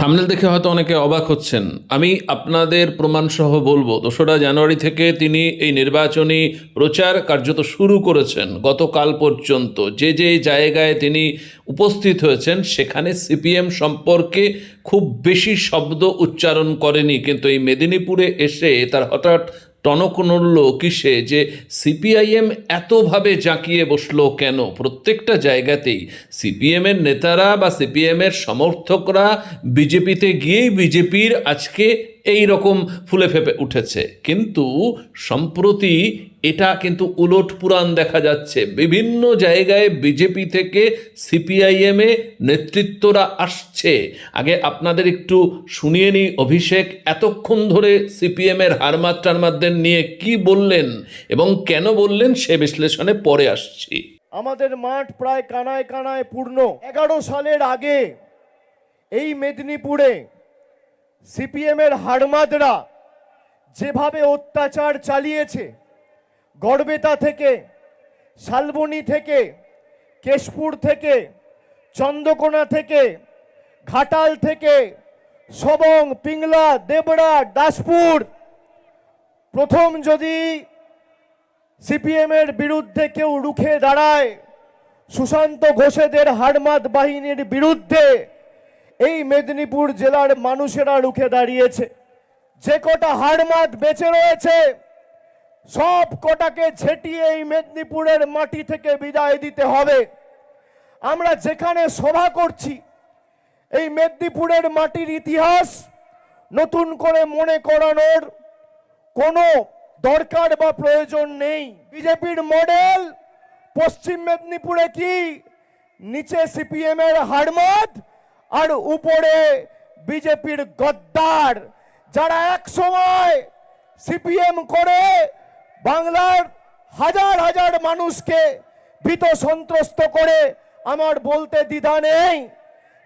Thumbnail দেখে হয়তো অনেকে অবাক হচ্ছেন। আমি আপনাদের প্রমাণসহ বলব, দোসরা জানুয়ারি থেকে তিনি এই নির্বাচনী প্রচার কার্যত শুরু করেছেন, গতকাল পর্যন্ত। যে যে জায়গায় তিনি উপস্থিত হয়েছেন, সেখানে সিপিএম সম্পর্কে খুব বেশি শব্দ উচ্চারণ করেনি। কিন্তু এই মেদিনীপুরে এসে তার হঠাৎ টনক নড়ল কিসে যে সিপিআইএম এতভাবে জাঁকিয়ে বসল কেন? প্রত্যেকটা জায়গাতেই সিপিএমের নেতারা বা সিপিএমের সমর্থকরা বিজেপিতে গিয়েই বিজেপির আজকে এই রকম ফুলে ফেপে উঠেছে। কিন্তু সম্প্রতি এটা কিন্তু উলট পুরাণ দেখা যাচ্ছে। বিভিন্ন জায়গায় বিজেপি থেকে সিপিআইএমে নেতৃত্বরা আসছে। আগে আপনাদের একটু শুনিয়ে নিই অভিষেক, এতক্ষণ ধরে সিপিএমের হারমাত টারমাতদের নিয়ে কি বললেন এবং কেন বললেন সে বিশ্লেষণে পরে আসছি। আমাদের মাঠ প্রায় কানায় কানায় পূর্ণ। এগারো সালের আগে এই মেদিনীপুরে সিপিএমের হাড়মাদরা যেভাবে অত্যাচার চালিয়েছে, গড়বেতা থেকে, শালবনি থেকে, কেশপুর থেকে, চন্দ্রকোনা থেকে, ঘাটাল থেকে, সবং, পিংলা, দেবড়া, দাসপুর, প্রথম যদি সিপিএমের বিরুদ্ধে কেউ রুখে দাঁড়ায়, সুশান্ত ঘোষেদের হাড়মাত বাহিনীর বিরুদ্ধে এই মেদিনীপুর জেলার মানুষেরা রুখে দাঁড়িয়েছে। যে কটা হাড়মাত বেঁচে রয়েছে, সব কটাকে ঝেঁটিয়ে এই মেদিনীপুরের মাটি থেকে বিদায় দিতে হবে। আমরা যেখানে সভা করছি, এই মেদিনীপুরের মাটির ইতিহাস নতুন করে মনে করানোর কোনো দরকার বা প্রয়োজন নেই। বিজেপির মডেল পশ্চিম মেদিনীপুরে কি? নিচে সিপিএম এর হাড়মাদ আর উপরে বিজেপির গদ্দার, যারা এক সময় সিপিএম করে বাংলার হাজার হাজার মানুষকে ভীত সন্ত্রস্ত করে, আমার বলতে দ্বিধা নেই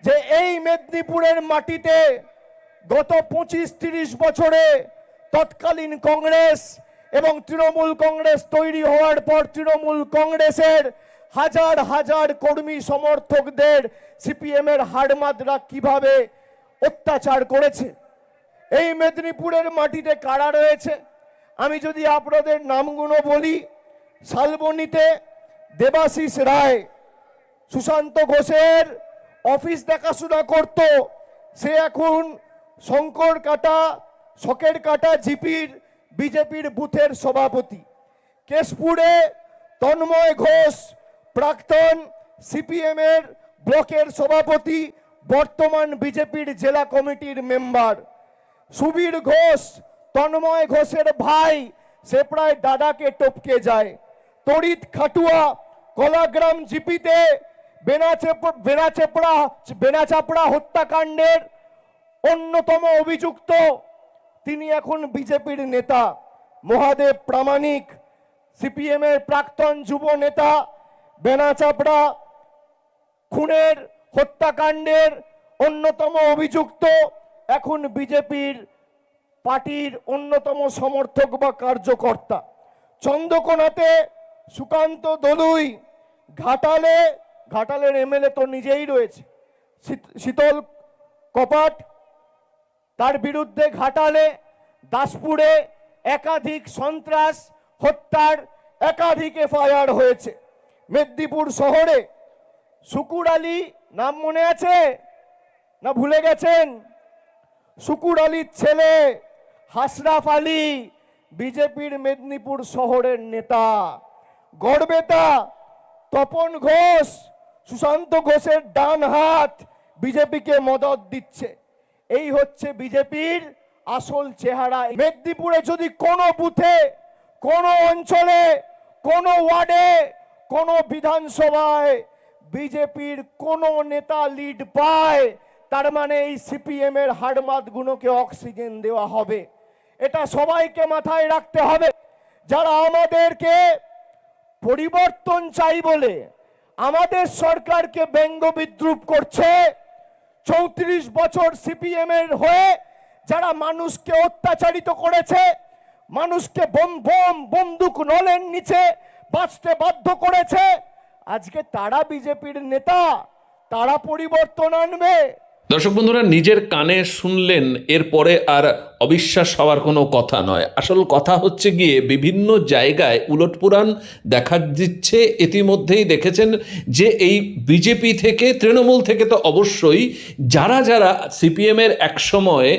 যে এই মেদিনীপুরের মাটিতে গত পঁচিশ তিরিশ বছরে তৎকালীন কংগ্রেস এবং তৃণমূল কংগ্রেস তৈরি হওয়ার পর তৃণমূল কংগ্রেসের হাজার হাজার কর্মী সমর্থকদের সিপিএম এর হাড়মাদরা কীভাবে অত্যাচার করেছে? এই মেদিনীপুরের মাটিতে কারা রয়েছে? আমি যদি আপনাদের নামগুলো বলি, শালবনীতে দেবাশিস রায়, সুশান্ত ঘোষের অফিস দেখাশোনা করত। সে এখন শঙ্কর কাটা, শকের কাটা জিপির, বিজেপির বুথের সভাপতি। কেশপুরে তন্ময় ঘোষ প্রাক্তন সিপিএম এর ব্লকের সভাপতি, বর্তমান বিজেপির জেলা কমিটির মেম্বার। সুবীর ঘোষ, তন্ময় ঘোষের ভাই, সে প্রায় দাদাকে টপকে যায়। তড়িৎ খাটুয়া, কলাগ্রাম জিপিতে বেনাচেপ- বেনাচেপড়া, বেনাচাপড়া হত্যাকাণ্ডের অন্যতম অভিযুক্ত। তিনি এখন বিজেপির নেতা। মহাদেব প্রামাণিক সিপিএম এর প্রাক্তন যুব নেতা। বেনাচাপড়া খুনের হত্যাকাণ্ডের অন্যতম অভিযুক্ত, এখন বিজেপির পার্টির অন্যতম সমর্থক বা কার্যকর্তা। চন্দ্রকোনাতে সুকান্ত দলুই ঘাটালে, ঘাটালের এমএলএ তো নিজেই রয়েছে, শীত- শীতল কপাট, তার বিরুদ্ধে ঘাটালে, দাসপুরে একাধিক সন্ত্রাস, হত্যার একাধিক এফআইআর হয়েছে। মেদিনীপুর শহরে শুকুর আলী নাম মনে আছে? না ভুলে গেছেন? শুকুর আলীর ছেলে হাসরাফ আলী বিজেপির মেদিনীপুর শহরের নেতা। গড়বেতা তপন ঘোষ, সুশান্ত ঘোষের ডান হাত বিজেপিকে মদত দিচ্ছে। এই হচ্ছে বিজেপির আসল চেহারা। মেদিনীপুরে যদি কোনো বুথে, কোনো অঞ্চলে, কোনো ওয়ার্ডে কোনো বিধানসভায় বিজেপির কোনো নেতা লিড পায়, তার মানে এই সিপিএম এর হাড়মাতগুলোকে অক্সিজেন দেওয়া হবে। এটা সবাইকে মাথায় রাখতে হবে। যারা আমাদেরকে পরিবর্তন চাই বলে আমাদের সরকারকে ব্যঙ্গ বিদ্রুপ করছে, চৌত্রিশ বছর সিপিএম এর হয়ে যারা মানুষকে অত্যাচারিত করেছে, মানুষকে বোম বোম বন্দুক নলের নিচে বাঁচতে বাধ্য করেছে। আজকে তারা বিজেপির নেতা তারা পরিবর্তন আনবে। দর্শক বন্ধুরা, নিজের কানে শুনলেন, এরপরে আর অবিশ্বাস হওয়ার কোনো কথা নয়। আসল কথা হচ্ছে গিয়ে, বিভিন্ন জায়গায় উলটপুরাণ দেখা দিচ্ছে। ইতিমধ্যেই দেখেছেন যে, এই বিজেপি থেকে, তৃণমূল থেকে তো অবশ্যই যারা যারা সিপিএমের এক সময়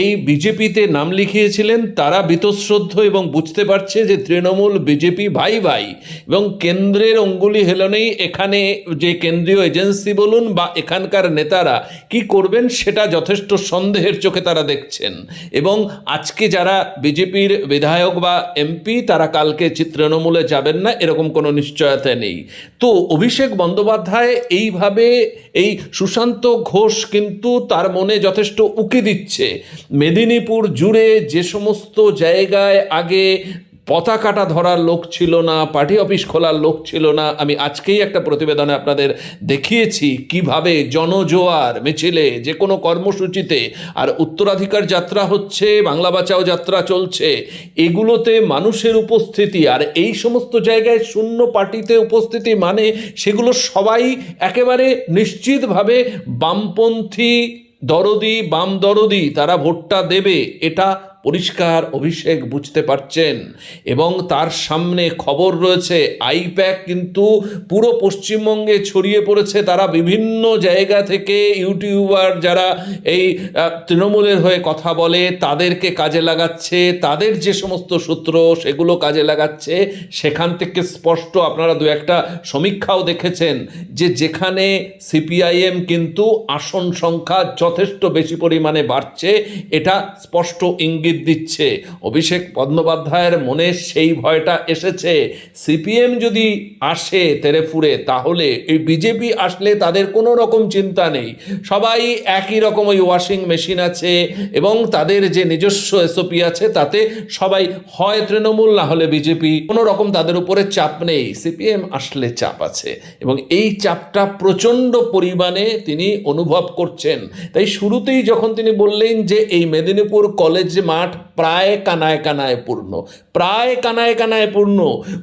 এই বিজেপিতে নাম লিখিয়েছিলেন, তারা বীতশ্রদ্ধ এবং বুঝতে পারছে যে, তৃণমূল, বিজেপি ভাই ভাই এবং কেন্দ্রের অঙ্গুলি হেলনেই এখানে যে কেন্দ্রীয় এজেন্সি বলুন বা এখানকার নেতারা কি করবেন, সেটা যথেষ্ট সন্দেহের চোখে তারা দেখছেন। এবং আজকে যারা বিজেপির বিধায়ক বা এমপি, তারা কালকে তৃণমূলে যাবেন না, এরকম কোনো নিশ্চয়তা নেই। তো অভিষেক বন্দ্যোপাধ্যায় এইভাবে এই সুশান্ত ঘোষ কিন্তু তার মনে যথেষ্ট উকি দিচ্ছে। মেদিনীপুর জুড়ে যে সমস্ত জায়গায় আগে পতাকাটা ধরার লোক ছিল না, পার্টি অফিস খোলার লোক ছিল না। আমি আজকেই একটা প্রতিবেদনে আপনাদের দেখিয়েছি কীভাবে জনজোয়ার মিছিলে যে কোনো কর্মসূচিতে আর উত্তরাধিকার যাত্রা হচ্ছে, বাংলা বাঁচাও যাত্রা চলছে, এগুলোতে মানুষের উপস্থিতি আর এই সমস্ত জায়গায় শূন্য পার্টিতে উপস্থিতি মানে সেগুলো সবাই একেবারে নিশ্চিতভাবে বামপন্থী দরদি বাম দরদি তারা ভোটটা দেবে, এটা পরিষ্কার অভিষেক বুঝতে পারছেন। এবং তার সামনে খবর রয়েছে, আইপ্যাক কিন্তু পুরো পশ্চিমবঙ্গে ছড়িয়ে পড়েছে। তারা বিভিন্ন জায়গা থেকে ইউটিউবার যারা এই তৃণমূলের হয়ে কথা বলে, তাদেরকে কাজে লাগাচ্ছে, তাদের যে সমস্ত সূত্র সেগুলো কাজে লাগাচ্ছে। সেখান থেকে স্পষ্ট আপনারা দু একটা সমীক্ষাও দেখেছেন যে যেখানে সিপিআইএম কিন্তু আসন সংখ্যা যথেষ্ট বেশি পরিমাণে বাড়ছে, এটা স্পষ্ট ইঙ্গিত দিচ্ছে। অভিষেক বন্দ্যোপাধ্যায়ের মনে সেই ভয়টা এসেছে। সিপিএম যদি আসে তেরে ফুরে তাহলে এই বিজেপি আসলে তাদের কোনো রকম চিন্তা নেই। সবাই একই রকম ওই ওয়াশিং মেশিন আছে এবং তাদের যে নিজস্ব এসওপি আছে, তাতে সবাই হয় তৃণমূল, না হলে বিজেপি। কোনো রকম তাদের উপরে চাপ নেই। সিপিএম আসলে চাপ আছে এবং এই চাপটা প্রচণ্ড পরিমাণে তিনি অনুভব করছেন। তাই শুরুতেই যখন তিনি বললেন যে এই মেদিনীপুর কলেজ মাঠ প্রায় কানায় কানায় পূর্ণ, প্রায় কানায় কানায় পূর্ণ।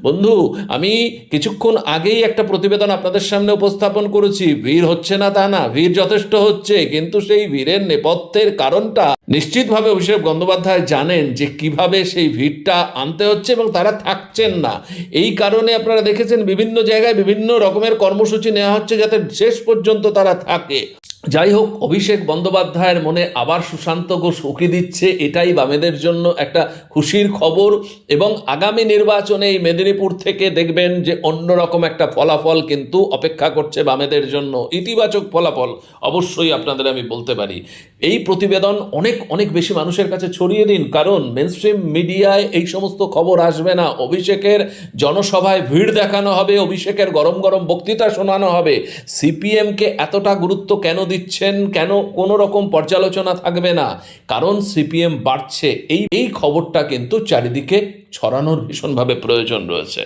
বন্ধু, আমি কিছুক্ষণ আগেই একটা প্রতিবেদন আপনাদের সামনে উপস্থাপন করেছি। ভিড় হচ্ছে না তা না, ভিড় যথেষ্ট হচ্ছে, কিন্তু সেই ভিড়ের নেপথ্যের কারণটা নিশ্চিতভাবে অভিষেক বন্দ্যোপাধ্যায় জানেন যে কীভাবে সেই ভিড়টা আনতে হচ্ছে এবং তারা থাকছেন না। এই কারণে আপনারা দেখেছেন বিভিন্ন জায়গায় বিভিন্ন রকমের কর্মসূচি নেওয়া হচ্ছে যাতে শেষ পর্যন্ত তারা থাকে। যাই হোক অভিষেক বন্দ্যোপাধ্যায়ের মনে আবার সুশান্ত ঘোষ উকি দিচ্ছে, এটাই বামেদের জন্য একটা খুশির খবর। এবং আগামী নির্বাচনে এই মেদিনীপুর থেকে দেখবেন যে অন্যরকম একটা ফলাফল কিন্তু অপেক্ষা করছে বামেদের জন্য। ইতিবাচক ফলাফল অবশ্যই আপনাদের আমি বলতে পারি। এই প্রতিবেদন অনেক অনেক বেশি মানুষের কাছে ছড়িয়ে দিন, কারণ মেনস্ট্রিম মিডিয়ায় এই সমস্ত খবর আসবে না। অভিষেকের জনসভায় ভিড় দেখানো হবে, অভিষেকের গরম গরম বক্তৃতা শোনানো হবে। সিপিএমকে এতটা গুরুত্ব কেন দিচ্ছেন? কেন কোনো রকম পর্যালোচনা থাকবে না? কারণ সিপিএম বাড়ছে। এই এই খবরটা কিন্তু চারিদিকে ছড়ানোর ভীষণভাবে প্রয়োজন রয়েছে।